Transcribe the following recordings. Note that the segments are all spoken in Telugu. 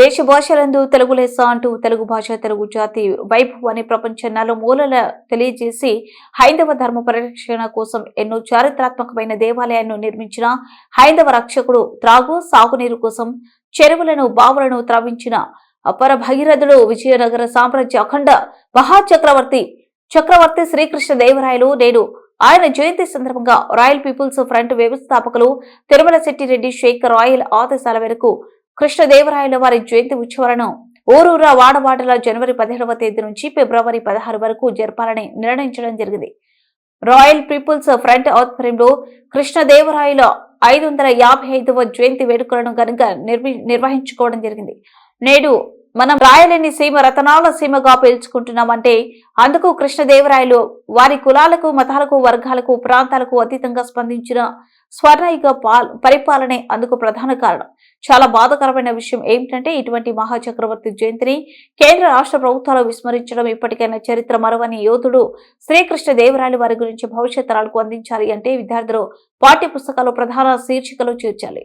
దేశ భాషలందు తెలుగు లెస్స అంటూ తెలుగు భాష తెలుగు జాతి వైభవాన్ని ప్రపంచ మూలల తెలియజేసి హైందవ ధర్మ పరిరక్షణ కోసం ఎన్నో చారిత్రాత్మకమైన దేవాలయాలను నిర్మించిన హైందవ రక్షకుడు త్రాగు సాగునీరు కోసం చెరువులను బావులను త్రవించిన అపర భగీరథుడు విజయనగర సామ్రాజ్య అఖండ మహాచక్రవర్తి చక్రవర్తి శ్రీకృష్ణ దేవరాయలు నేడు ఆయన జయంతి సందర్భంగా రాయల్ పీపుల్స్ ఫ్రంట్ వ్యవస్థాపకులు తిరుమల శెట్టిరెడ్డి శేఖర్ రాయల్ ఆదేశాల మేరకు కృష్ణదేవరాయల వారి జయంతి ఉత్సవాలను ఊరూరా వాడవాడల జనవరి పదిహేడవ తేదీ నుంచి ఫిబ్రవరి పదహారు వరకు జరపాలని నిర్ణయించడం జరిగింది. రాయల్ పీపుల్స్ ఫ్రంట్ ఆధ్వర్యంలో కృష్ణదేవరాయల ఐదు వందల యాభై ఐదవ జయంతి వేడుకలను కనుక నిర్వహించుకోవడం జరిగింది. నేడు మనం రాయలేని సీమ రతనాల సీమగా పీల్చుకుంటున్నామంటే అందుకు కృష్ణదేవరాయలు వారి కులాలకు మతాలకు వర్గాలకు ప్రాంతాలకు అతీతంగా స్పందించిన స్వర్ణయుగ పరిపాలనే అందుకు ప్రధాన కారణం చాలా బాధాకరమైన విషయం ఏమిటంటే ఇటువంటి మహాచక్రవర్తి జయంతిని కేంద్ర రాష్ట్ర ప్రభుత్వాలు విస్మరించడం ఇప్పటికైనా చరిత్ర మరవని యోధుడు శ్రీకృష్ణ దేవరాయలు వారి గురించి భవిష్యత్ తరాలకు అందించాలి అంటే విద్యార్థులు పాఠ్య పుస్తకాలు ప్రధాన శీర్షికలు చేర్చాలి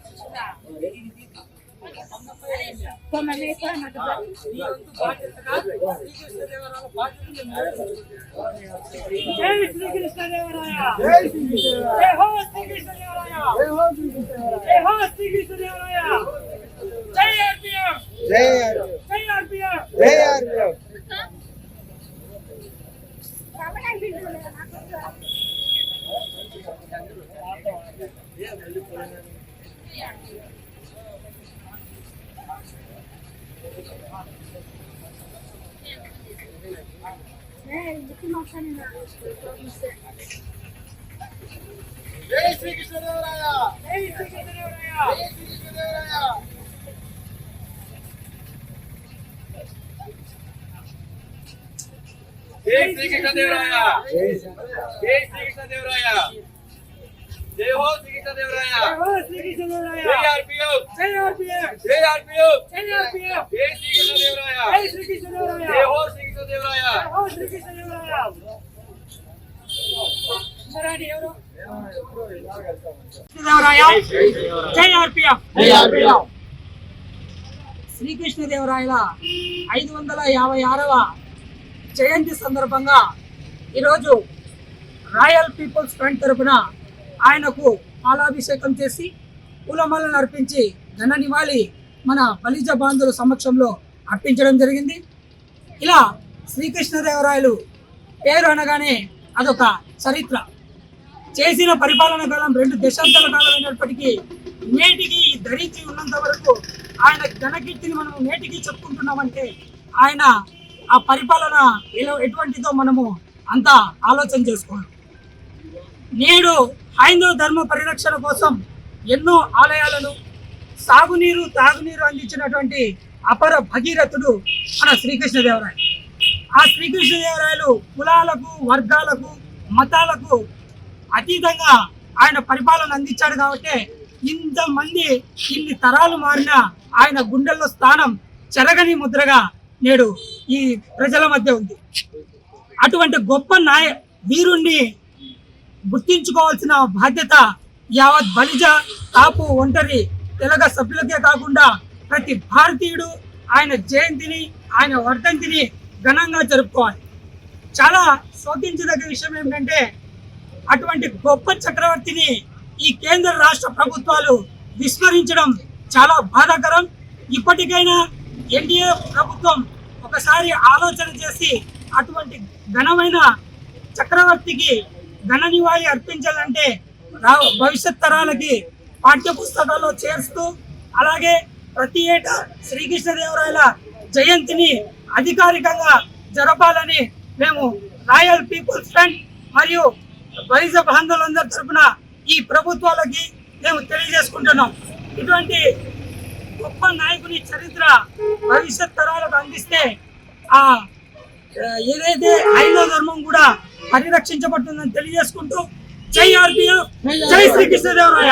జై హో శ్రీకృష్ణదేవరాయ జై హో శ్రీకృష్ణదేవరాయ జై హో శ్రీకృష్ణదేవరాయ జై ఆర్పిఎఫ్ జై జై ఆర్పిఎఫ్ జై ఆర్పిఎఫ్ జై శ్రీకృష్ణదేవరాయ జై శ్రీకృష్ణదేవరాయ జై శ్రీకృష్ణదేవరాయ జై శ్రీకృష్ణదేవరాయ జై శ్రీకృష్ణదేవరాయ జై హో శ్రీకృష్ణదేవరాయ జై హో శ్రీకృష్ణదేవరాయ జై శ్రీకృష్ణదేవరాయ జై శ్రీకృష్ణదేవరాయ జై హో శ్రీకృష్ణదేవరాయల ఐదు వందల యాభై ఆరవ జయంతి సందర్భంగా ఈరోజు రాయల్ పీపుల్స్ ఫ్రంట్ తరపున ఆయనకు పాలాభిషేకం చేసి పూలమాలను అర్పించి ఘన నివాళి మన బలిజ బాంధుల సమక్షంలో అర్పించడం జరిగింది. ఇలా శ్రీకృష్ణదేవరాయలు పేరు అనగానే అదొక చరిత్ర. చేసిన పరిపాలన కాలం రెండు దశాబ్దాల కాలం అయినప్పటికీ నేటికి ధరించి ఉన్నంత వరకు ఆయన ఘనకీర్తిని మనం నేటికి చెప్పుకుంటున్నామంటే ఆయన ఆ పరిపాలన ఎటువంటిదో మనము అంతా ఆలోచన చేసుకోవాలి. నేడు హైందవ ధర్మ పరిరక్షణ కోసం ఎన్నో ఆలయాలను సాగునీరు తాగునీరు అందించినటువంటి అపర భగీరథుడు మన శ్రీకృష్ణదేవరాయలు. ఆ శ్రీకృష్ణదేవరాయలు కులాలకు వర్గాలకు మతాలకు అతీతంగా ఆయన పరిపాలన అందించాడు కాబట్టి ఇంతమంది ఇన్ని తరాలు మారిన ఆయన గుండెల్లో స్థానం చెరగని ముద్రగా నేడు ఈ ప్రజల మధ్య ఉంది. అటువంటి గొప్ప నాయ వీరుణ్ణి గుర్తించుకోవాల్సిన బాధ్యత యావత్ బలిజ కాపు ఒంటరి తెలగ సభ్యులకే కాకుండా ప్రతి భారతీయుడు ఆయన జయంతిని ఆయన వర్ధంతిని ఘనంగా జరుపుకోవాలి. చాలా శోకించదగ్గ విషయం ఏమిటంటే అటువంటి గొప్ప చక్రవర్తిని ఈ కేంద్ర రాష్ట్ర ప్రభుత్వాలు విస్మరించడం చాలా బాధాకరం. ఇప్పటికైనా ఎన్డీఏ ప్రభుత్వం ఒకసారి ఆలోచన చేసి అటువంటి ఘనమైన చక్రవర్తికి ఘన నివాళి అర్పించాలంటే రా భవిష్యత్ తరాలకి పాఠ్య పుస్తకాల్లో చేరుస్తూ అలాగే ప్రతి ఏటా శ్రీకృష్ణదేవరాయల జయంతిని అధికారికంగా జరపాలని మేము రాయల్ పీపుల్స్ ఫ్రంట్ మరియు వైద్య బాంధవులందరి తరపున ఈ ప్రభుత్వాలకి మేము తెలియజేసుకుంటున్నాం. ఇటువంటి గొప్ప నాయకుని చరిత్ర భవిష్యత్ తరాలకు అందిస్తే ఆ ఏదైతే ఐదో ధర్మం కూడా పరిరక్షించబడుతుందని తెలియజేసుకుంటూ జై ఆర్పిఎఫ్ జై శ్రీకృష్ణదేవరాయ